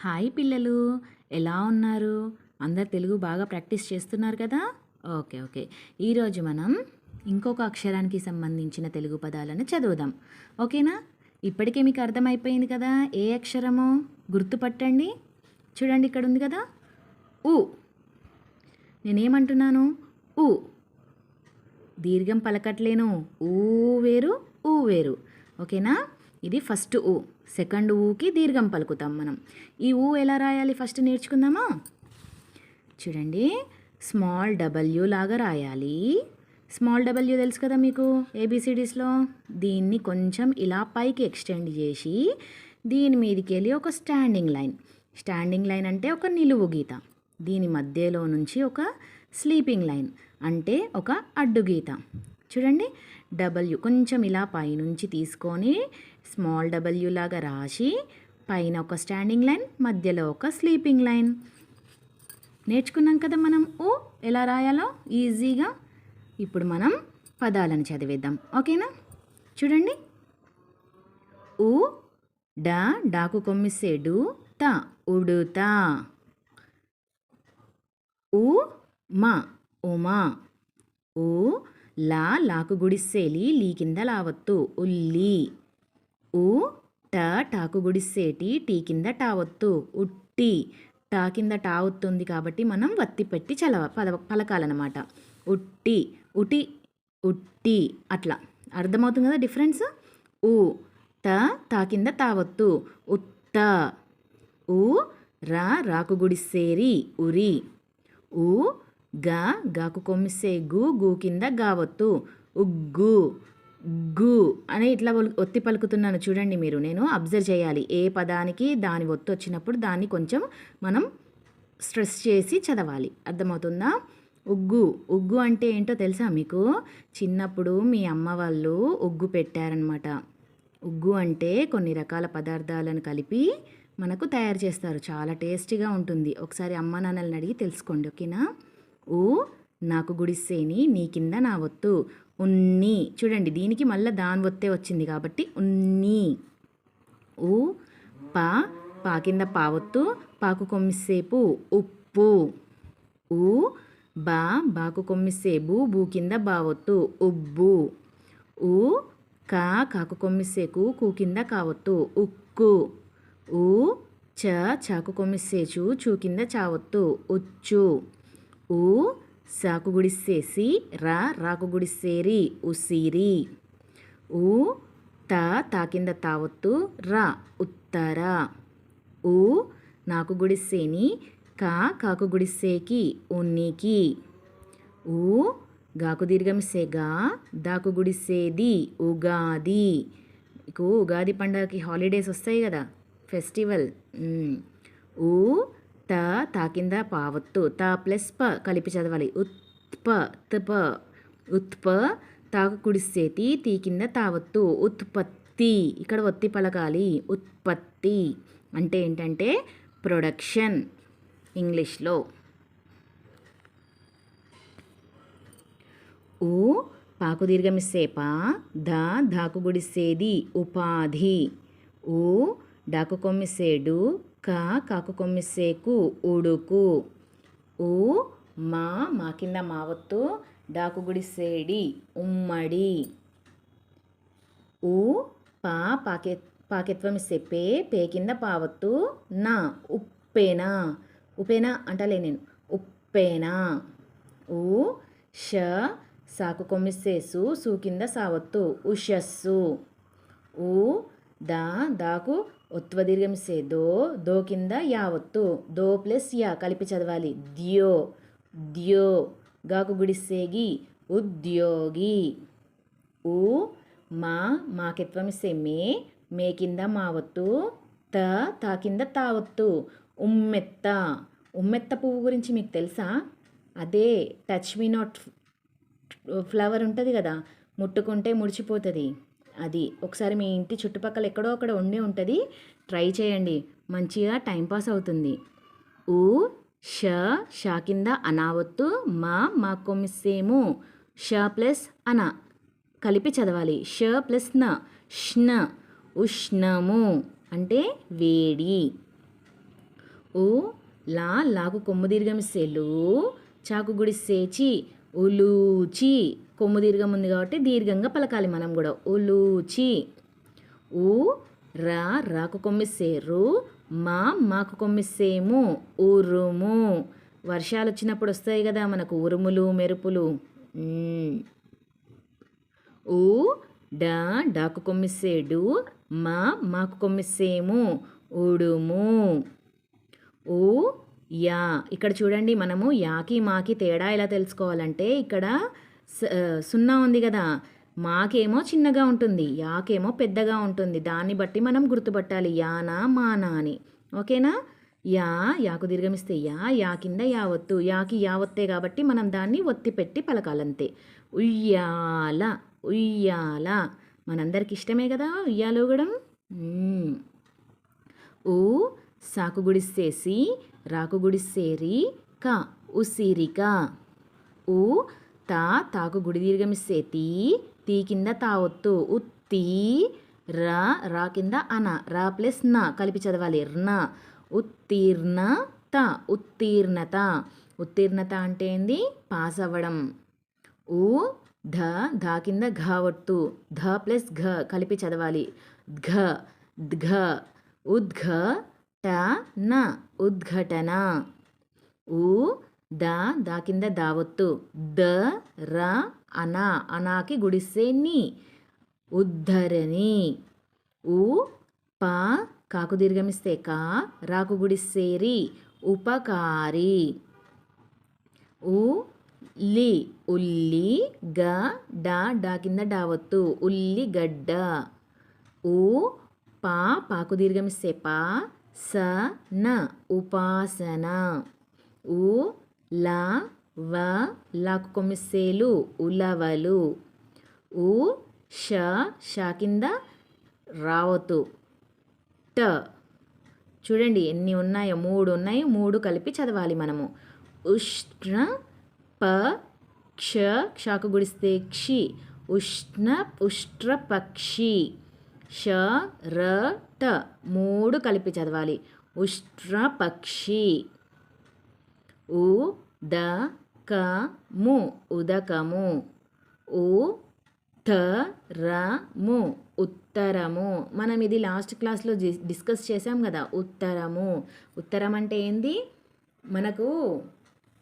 Hi పిల్లలు ఎలా ఉన్నారు? అందరు తెలుగు బాగా ప్రాక్టీస్ చేస్తున్నారు కదా? Okay okay. ఈరోజు మనం ఇంకొక అక్షరానికి సంబంధించిన తెలుగు పదాలను చదువుదాం. ఓకేనా? ఇప్పటికే మీకు అర్థమైపోయింది కదా? ఏ అక్షరము? గుర్తుపట్టండి. చూడండి ఇక్కడ ఉంది కదా? ఉ నేనేమంటున్నాను? ఉ దీర్ఘం పలకట్లేను. ఊ వేరు ఊ వేరు. ఓకేనా? ఇది ఫస్ట్ ఊ. సెకండ్ ఊకి దీర్ఘం పలుకుతాం మనం. ఈ ఊ ఎలా రాయాలి? ఫస్ట్ నేర్చుకుందామా? చూడండి. స్మాల్ డబల్యూ లాగా రాయాలి. స్మాల్ డబల్యూ తెలుసు కదా మీకు? ఏబిసిడీస్లో? దీన్ని కొంచెం ఇలా పైకి ఎక్స్టెండ్ చేసి దీని మీదకి వెళ్ళి ఒక స్టాండింగ్ లైన్. స్టాండింగ్ లైన్ అంటే ఒక నిలువు గీత. దీని మధ్యలో నుంచి ఒక స్లీపింగ్ లైన్. అంటే ఒక అడ్డు గీత. చూడండి. డబల్యూ కొంచెం ఇలా పైనుంచి తీసుకొని స్మాల్ డబ్ల్యూ లాగా రాసి పైన ఒక స్టాండింగ్ లైన్ మధ్యలో ఒక స్లీపింగ్ లైన్. నేర్చుకున్నాం కదా మనం. ఓ ఎలా రాయాలో? ఈజీగా. ఇప్పుడు మనం పదాలను చదివేద్దాం. ఓకేనా? చూడండి. ఊ డా డాకు కొమ్మిసేడు త ఉడుతా. ఊ మా ఉమా. ఊ లా లాకు గుడిసేలి లీ కింద లావత్తు ఉల్లి. ఊ ట టాకు గుడిసేటి టీ కింద టావత్తు ఉట్టి టా కింద టా వస్తుంది కాబట్టి మనం వత్తి పెట్టి చలవ పద పలకాలన్నమాట. ఉట్టి ఉటి ఉట్టి అట్లా. అర్థమవుతుంది కదా డిఫరెన్స్? ఊ త తా కింద తావత్తు ఉత్త ఊ రా రాకు గుడిసేరి ఉరి. ఊ గా గాకు కొమ్మిసే గు గు కింద గావత్తు ఉగ్గు గు అని ఇట్లా ఒత్తి పలుకుతున్నాను. చూడండి మీరు నేను అబ్జర్వ్ చేయాలి. ఏ పదానికి దాని ఒత్తి వచ్చినప్పుడు దాన్ని కొంచెం మనం స్ట్రెస్ చేసి చదవాలి. అర్థమవుతుందా? ఉగ్గు. ఉగ్గు అంటే ఏంటో తెలుసా మీకు? చిన్నప్పుడు మీ అమ్మ వాళ్ళు ఉగ్గు పెట్టారనమాట ఉగ్గు అంటే కొన్ని రకాల పదార్థాలను కలిపి మనకు తయారు చేస్తారు. చాలా టేస్టీగా ఉంటుంది. ఒకసారి అమ్మ నాన్నలను అడిగి తెలుసుకోండి ఓకేనా? ఊ నాకు గుడిసేని నీ కింద నా ఒత్తు. ఉన్ని. చూడండి దీనికి మళ్ళీ దాని ఒత్తే వచ్చింది కాబట్టి ఉన్ని. ఉ పా పా కింద పావొత్తు పాకు కొమ్మిసేపు ఉప్పు. ఉ బా బాకు కొమ్మిసేబు బూ కింద బావొత్తు ఉబ్బు. ఉ కా కాకు కొమ్మిసేకు కూ కింద కావొత్తు ఉక్కు. ఉ చ చాకు కొమ్మిసేచు చూ కింద చావొత్తు ఉచ్చు. ఉ సాకు గుడిసేసి రా రాకు గుడిసేరి ఉసిరి. ఊ తా తా కింద తావొత్తు రా ఉత్తర. ఊ నాకు గుడిసేని కా కాకు గుడిసేకి ఉన్నికి. ఊ గాకు దీర్ఘమిసే గా దాకు గుడిసేది ఉగాది. మీకు ఉగాది పండగకి హాలిడేస్ వస్తాయి కదా ఫెస్టివల్. ఊ త తాకింద పావత్తు. త ప్లస్ ప కలిపి చదవాలి. ఉత్ప తప. ఉత్ప తాకు కుడిసేతి తీ కింద తావత్తు. ఉత్పత్తి. ఇక్కడ ఒత్తి పలకాలి. ఉత్పత్తి. అంటే ఏంటంటే ప్రొడక్షన్. ఇంగ్లీష్లో. ఊ పాకు దీర్ఘమిసేప. ధ ధాకు గుడిసేది ఉపాధి. ఊ డాకు కొమ్మిసేడు కా కాకు కొమ్మిసేకు ఉడుకు ఊ మా మా కింద మావత్తు డాకు గుడిసేడి ఉమ్మడి. ఊ పా పాకె పాకెత్వం సెప్పే పే కింద పావత్తు నా ఉప్పేనా. ఉప్పేనా అంటలే నేను. ఉప్పేనా. ఊ ష సాకు కొమ్మిసేసు సూ కింద సావత్తు ఉషస్సు. ఊ దా దాకు ఒత్వ దో దో కింద యావత్తు దో ప్లస్ యా కలిపి చదవాలి. ద్యో ద్యో గాకు గుడిసేగి ఉద్యోగి. ఊ మా మాకెత్వమిసే మే మే కింద మావత్తు త తా కింద తావత్తు ఉమ్మెత్త. ఉమ్మెత్త పువ్వు గురించి మీకు తెలుసా? అదే టచ్ మీ నాట్ ఫ్లవర్ ఉంటుంది కదా ముట్టుకుంటే ముడిచిపోతుంది. అది. ఒకసారి మీ ఇంటి చుట్టుపక్కల ఎక్కడో అక్కడ ఉండి ఉంటుంది. ట్రై చేయండి. మంచిగా టైంపాస్ అవుతుంది. ఊ ష షా కింద అనావత్తు మా మా కొమ్మిసేము. ష ప్లస్ అన. కలిపి చదవాలి. ష ప్లస్ నష్ణ ఉష్ణము. అంటే వేడి. ఊ లా లాకు కొమ్ము దీర్ఘమిస్తే లు చాకు గుడిసేచి ఉలూచి. కొమ్ము దీర్ఘం ఉంది కాబట్టి దీర్ఘంగా పలకాలి మనం కూడా. ఉలూచి ఉ రా రాకు కొమ్మిస్తే రు మా మాకు కొమ్మిస్తేము ఉరుము. వర్షాలు వచ్చినప్పుడు వస్తాయి కదా మనకు ఉరుములు మెరుపులు. ఊ డా డాకు కొమ్మిసేడు మా మాకు కొమ్మిసేము ఉడుము. ఊ యా. ఇక్కడ చూడండి మనము యాకి మాకి తేడా ఎలా తెలుసుకోవాలంటే ఇక్కడ సున్నా ఉంది కదా. మాకేమో చిన్నగా ఉంటుంది యాకేమో పెద్దగా ఉంటుంది. దాన్ని బట్టి మనం గుర్తుపట్టాలి. యానా మానా అని. ఓకేనా? యా యాకు దీర్ఘమిస్తే యా యా కింద యావత్తు యాకి యావత్తే కాబట్టి మనం దాన్ని ఒత్తి పెట్టి పలకాలంతే. ఉయ్యాల ఉయ్యాల. మనందరికి ఇష్టమే కదా ఉయ్యాలూగడం? కూడా ఊ సాకు గుడిసేసి రాకు గుడిసేరి క ఉసిరిక ఊ తా తాకు గుడి దీర్ఘమిస్తే తీ తీ కింద తావొత్తు ఉత్తి రా రా కింద అన. రా ప్లస్ నా కలిపి చదవాలి. ర్న ఉత్తీర్ణ త ఉత్తీర్ణత ఉత్తీర్ణత అంటే ఏంది? పాస్ అవ్వడం. ఊ ధ ధా కింద ఘ ఒట్టు ధ ప్లస్ ఘ కలిపి చదవాలి. ఘ ఘ ఉద్ఘ ట న. ఉద్ఘటన. ఊ ద దా కింద దావత్తు ద ర అనా అనాకి గుడిస్తే నీ. ఉద్ధరణి. ఉ ప కాకు దీర్ఘమిస్తే కా రాకు గుడిసేరి ఉపకారి. ఉ లి ఉల్లి గ డా డా కింద డావత్తు ఉల్లిగడ్డ ఉ పా పాకు దీర్ఘమిస్తే పా స న ఉపాసన. ఉ లా వ లాకు కొమ్మిసేలు ఉలవలు. ఉ ష షా కింద రావతు. ట. చూడండి ఎన్ని ఉన్నాయో మూడు ఉన్నాయి మూడు కలిపి చదవాలి మనము. ఉష్ణ ప క్ష క్షాకు గుడిస్తే క్షి. ఉష్ణ పుష్ట్ర పక్షి. ష ర ట. మూడు కలిపి చదవాలి. ఉష్ట్ర పక్షి. ఉ ద క ము ఉదకము. ఉ థ ర ము ఉత్తరము. మనం ఇది లాస్ట్ క్లాస్లో డిస్కస్ చేసాం కదా ఉత్తరము. ఉత్తరం అంటే ఏంది? మనకు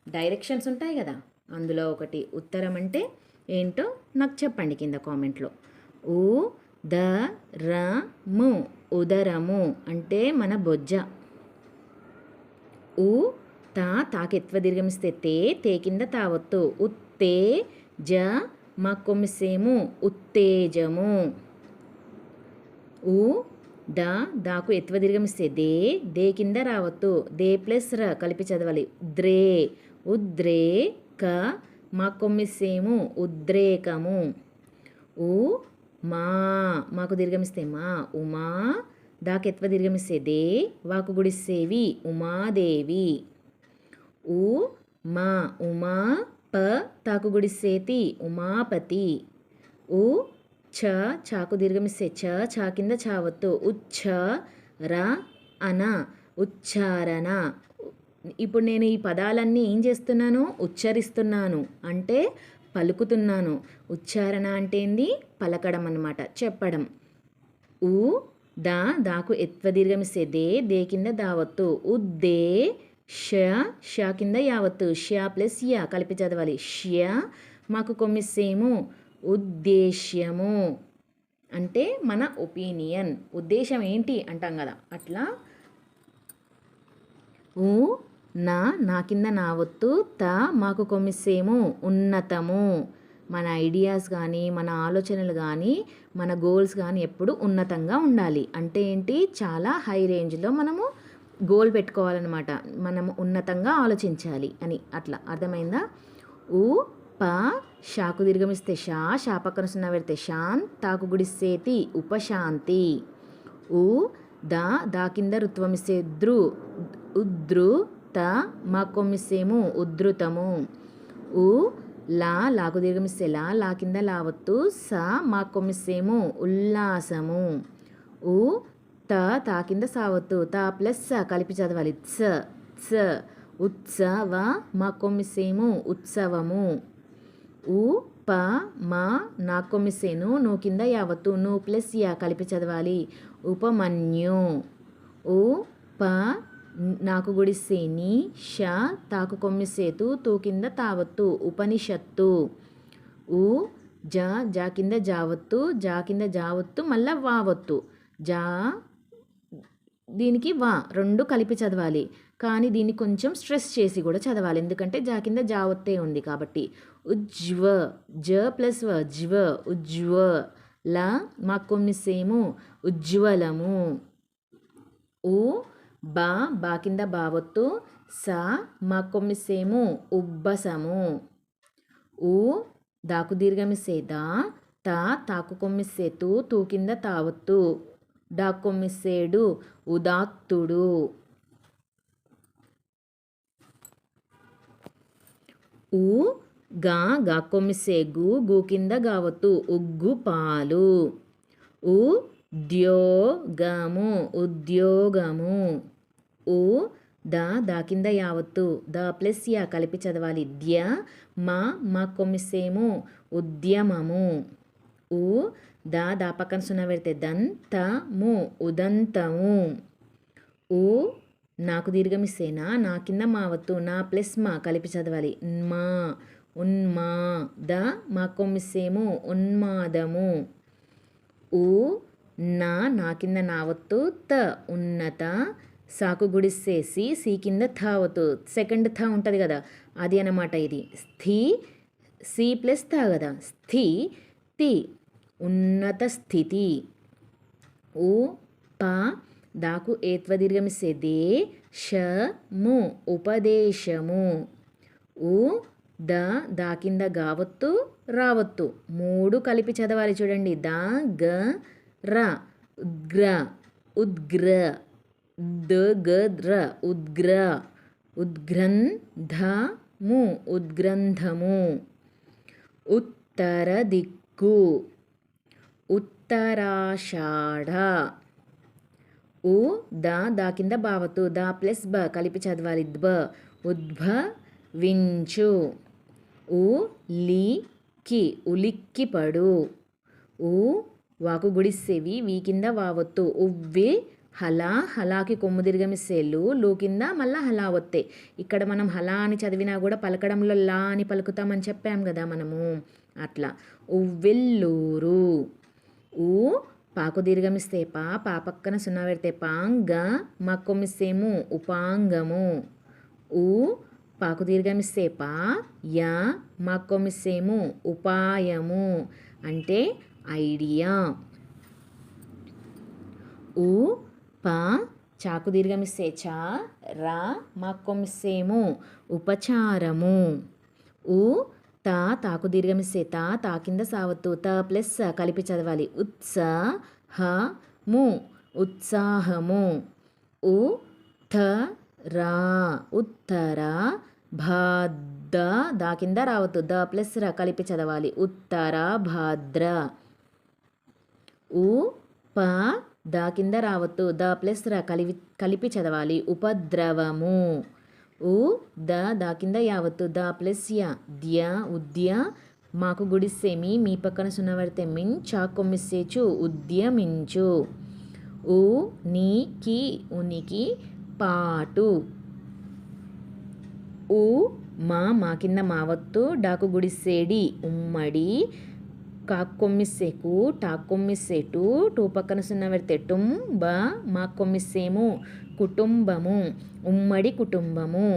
డైరెక్షన్స్ ఉంటాయి కదా అందులో ఒకటి. ఉత్తరం అంటే ఏంటో నాకు చెప్పండి కింద కామెంట్లో. ఉ ద ర ము ఉదరము అంటే మన బొజ్జ. ఉ తా తాకెత్వ దీర్ఘమిస్తే తే తే కింద తావత్తు ఉత్తే జ మా కొమ్మిసేము ఉత్తేజము. ఉ ద దాకు ఎత్వ దీర్ఘమిస్తే దే దే కింద రావత్తు దే ప్లస్ ర కలిపి చదవాలి. ద్రే ఉద్రే క మా కొమ్మిసేము ఉద్రేకము. ఉ మా మాకు దీర్ఘమిస్తే మా. ఉమా దాకెత్వ దీర్ఘమిస్తే దే వాకు గుడిసేవి. ఉమాదేవి. ఉ మా ఉమా ప తాకు గుడిసేతి ఉమాపతి. ఉ ఛ చాకు దీర్ఘమిస్తే ఛ చా కింద చావత్తు ఉచ్ఛ ర అన ఉచ్చారణ. ఇప్పుడు నేను ఈ పదాలన్నీ ఏం చేస్తున్నాను? ఉచ్చరిస్తున్నాను. అంటే పలుకుతున్నాను. ఉచ్చారణ అంటే ఏంది? పలకడం అన్నమాట. చెప్పడం. ఉ దా దాకు ఎత్వ దీర్ఘమిస్తే దే దే కింద దావత్తు ఉద్దే ష ష కింద యావత్తు. షియా ప్లస్ యా కలిపి చదవాలి. ష్య మాకు కొమ్మిసేము ఉద్దేశ్యము. అంటే మన ఒపీనియన్. ఉద్దేశం ఏంటి అంటాం కదా. అట్లా. ఊ నా నా కింద నా ఒత్తు. త మాకు కొమ్మిసేము ఉన్నతము. మన ఐడియాస్ కానీ మన ఆలోచనలు కానీ మన గోల్స్ కానీ ఎప్పుడు ఉన్నతంగా ఉండాలి. అంటే ఏంటి? చాలా హై రేంజ్లో మనము గోల్ పెట్టుకోవాలన్నమాట. మనము ఉన్నతంగా ఆలోచించాలి అని. అట్లా. అర్థమైందా? ఊ ప షాకు దీర్ఘమిస్తే షా షా పక్కన సున్నా పెడితే షాన్ తాకు గుడిసేతి ఉపశాంతి. ఉ దా దా కింద ఋత్వమిస్తే ద్రు ఉద్రు త మా కొమ్మిసేము ఉద్ధృతము ఉ లా లాకు దీర్ఘమిస్తే లా లా కింద లావత్తు స మా కొమ్మిసేము ఉల్లాసము. ఉ త తా కింద సావత్తు. తా ప్లస్ స కలిపి చదవాలి. స స ఉత్సవ మా కొమ్మిసేము ఉత్సవము. ఉ ప మా నా కొమ్మిసేను నువ్వు కింద యావత్తు. నువ్వు ప్లస్ యా కలిపి చదవాలి. ఉపమన్యు. ఉ ప నాకు గుడిసేని ష తాకు కొమ్మిసేతు తూ కింద తావత్తు. ఉపనిషత్తు. ఉ జ జా కింద జావత్తు జా కింద జావత్తు మళ్ళా వావత్తు. జా దీనికి వా రెండు కలిపి చదవాలి. కానీ దీన్ని కొంచెం స్ట్రెస్ చేసి కూడా చదవాలి. ఎందుకంటే జా కింద జావత్తే ఉంది కాబట్టి. ఉజ్వ జ ప్లస్ వ జ్వ ఉజ్వ ల మా కొమ్మిసేము ఉజ్వలము ఉ బా బా కింద బావత్తు సా మా కొమ్మిసేము ఉబ్బసము. ఉ దాకు దీర్ఘమిసేదా తా తాకు కొమ్మిసేతు తూ కింద తావత్తు డా ఉదాత్తుడు. ఉ గా గా కొమ్మిసేగు గు కింద గావత్తు ఉగ్గు పాలు. ఉ ద్యోగము ఉద్యోగము. ఉ దా దా కింద యావత్తు ద ప్లస్ యా కలిపి చదవాలి. ద్య మా మా కొమ్మిసేము ఉద్యమము. ఉ దా దా పక్కన సున్నా పెడితే దంతము ఉదంతము. ఊ నాకు దీర్ఘమిస్తేనా నా కింద మా వత్తు నా ప్లస్ మా కలిపి చదవాలి. మా ఉన్మా ద మా కొమ్మిసేము ఉన్మాదము. ఊ నా నా కింద నా వత్తు త ఉన్నత. సాకు గుడిసేసి సి కింద థావత్తు సెకండ్ థ ఉంటుంది కదా అది అన్నమాట ఇది. స్థి సి ప్లస్ థ కదా. స్థి తి. ఉన్నత స్థితి. ఉ ప దాకు ఏత్వ దీర్ఘమిస్తే దే ష ము ఉపదేశము. ఉ ద దా కింద గావత్తు రావత్తు. మూడు కలిపి చదవాలి చూడండి. ద గ ర ఉద్గ్ర ఉద్గ్ర ద గ ర ఉద్గ్ర ఉద్గ్రంథము ఉద్గ్రంథము. ఉత్తర దిక్కు. ఉత్తరాషాఢ. ఉ ద దా కింద బావతు ద ప్లస్ బ కలిపి చదవాలి. ద్బ ఉద్భవించు. ఉ లి కి ఉలిక్కి పడు. ఉ వాకు గుడిసేవి వీ కింద వావత్తు. ఉవ్వి హలా హలాకి కొమ్ము దీర్ఘమిసేలు లు కింద మళ్ళా హలా వత్తే. ఇక్కడ మనం హలా అని చదివినా కూడా పలకడంలో లా అని పలుకుతామని చెప్పాం కదా మనము. అట్లా. ఉవ్వెల్లూరు. ఊ పాకు దీర్ఘమిస్తే పా పా పక్కన సున్నా పెడితే పాంగ మా కొమ్మిస్తేము ఉపాంగము. ఊ పాకు దీర్ఘమిస్తే పా యా మా కొమ్మిస్తేము ఉపాయము. అంటే ఐడియా. ఊ పా చాకు దీర్ఘమిస్తే చా రా మా కొమ్మిస్తేము ఉపచారము. ఊ తా తాకు దీర్ఘమిస్తే తా తా కింద సావత్తు త ప్లస్ కలిపి చదవాలి. ఉత్సాహము ఉత్సాహము. ఉ థ రా. ఉత్తర భాద్ర. దా కింద రావద్దు ద ప్లస్ ర కలిపి చదవాలి. ఉత్తర భాద్ర. ఉ ప దా కింద రావద్దు ద ప్లస్ ర కలిపి కలిపి చదవాలి. ఉపద్రవము. ఉ ద దా కింద యావత్తు. ద ప్లస్ యా ద్య ఉద్య మాకు గుడిసేమి మీ పక్కన సున్నా మిన్ చా కొమ్మిసేచు ఉద్యమించు ఉ నీకి ఉనికి పాటు. ఉ మా మా కింద మావత్తు డాకు గుడిసేడి ఉమ్మడి కాక్కొమ్మిస్సేకు టాక్కొమ్మిస్సేటు టూ పక్కన సున్న పెడితే టుం బ మా కొమ్మిస్సేము కుటుంబము ఉమ్మడి కుటుంబము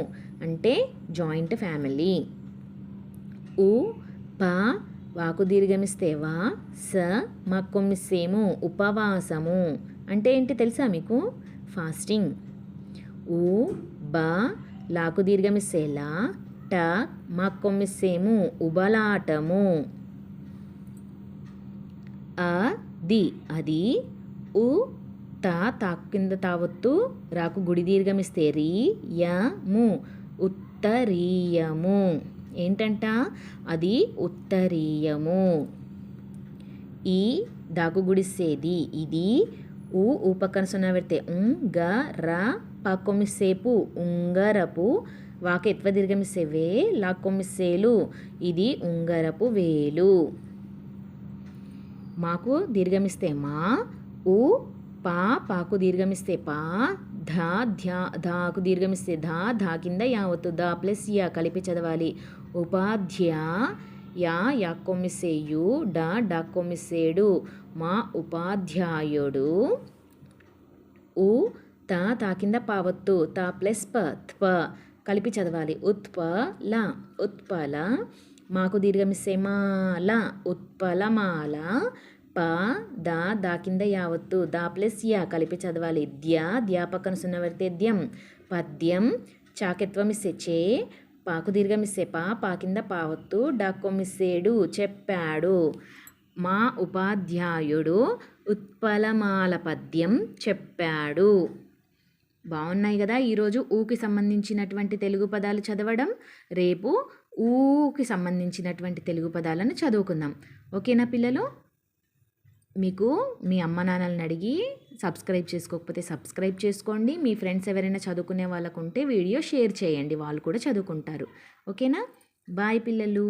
అంటే జాయింట్ ఫ్యామిలీ. ఉ ప వాకు దీర్ఘమిస్తే వా స మా కొమ్మిస్సేము ఉపవాసము అంటే ఏంటి తెలుసా మీకు? ఫాస్టింగ్. ఉ బ లాకు దీర్ఘమిస్తేలా ట మా కొమ్మిస్సేము ఉబలాటము. అ ది అది ఉ తా తాకు కింద తావత్తు రాకు గుడి దీర్ఘమిస్తే రీ యము ఉత్తరీయము. ఏంటంట? అది ఉత్తరీయము. ఈ దాకు గుడిసేది ఇది ఊ ఊ పక్కన సున్నా పెడితే ఉంగ ర పాకొమ్మిసేపు ఉంగరపు వాక ఎత్వ దీర్ఘమిస్తే వే లాక్కొమ్మిసేలు ఇది ఉంగరపు వేలు. మాకు దీర్ఘమిస్తే మా ఉ పా పాకు దీర్ఘమిస్తే పా ధా ధ్యా ధాకు దీర్ఘమిస్తే ధా ధా కింద యావత్తు దా ప్లస్ యా కలిపి చదవాలి. ఉపాధ్యా యా యాక్కొమ్మిసేయు డా డా కొమ్మిసేడు మా ఉపాధ్యాయుడు ఉ తా తా కింద పావత్తు తా ప్లస్ ప త్ప కలిపి చదవాలి. ఉత్ప ల ఉత్పల మాకు దీర్ఘమిస్తే మాల ఉత్పలమాల ప దా దా కింద యావత్తు దా ప్లస్ యా కలిపి చదవాలి. ద్యా ద్యా పక్కన సున్న పెడితే ద్యం పద్యం చాకెత్వం చే పాకు దీర్ఘమిస్తే పా పా కింద పావత్తు డాక్కొమ్మిసేడు చెప్పాడు. మా ఉపాధ్యాయుడు ఉత్పలమాల పద్యం చెప్పాడు. బాగున్నాయి కదా ఈరోజు ఊకి సంబంధించినటువంటి తెలుగు పదాలు చదవడం. రేపు ఊకి సంబంధించినటువంటి తెలుగు పదాలను చదువుకుందాం. ఓకేనా పిల్లలు? మీకు మీ అమ్మ నాన్నలను అడిగి సబ్స్క్రైబ్ చేసుకోకపోతే సబ్స్క్రైబ్ చేసుకోండి. మీ ఫ్రెండ్స్ ఎవరైనా చదువుకునే వాళ్ళకు ఉంటే వీడియో షేర్ చేయండి. వాళ్ళు కూడా చదువుకుంటారు. ఓకేనా? బాయ్ పిల్లలు.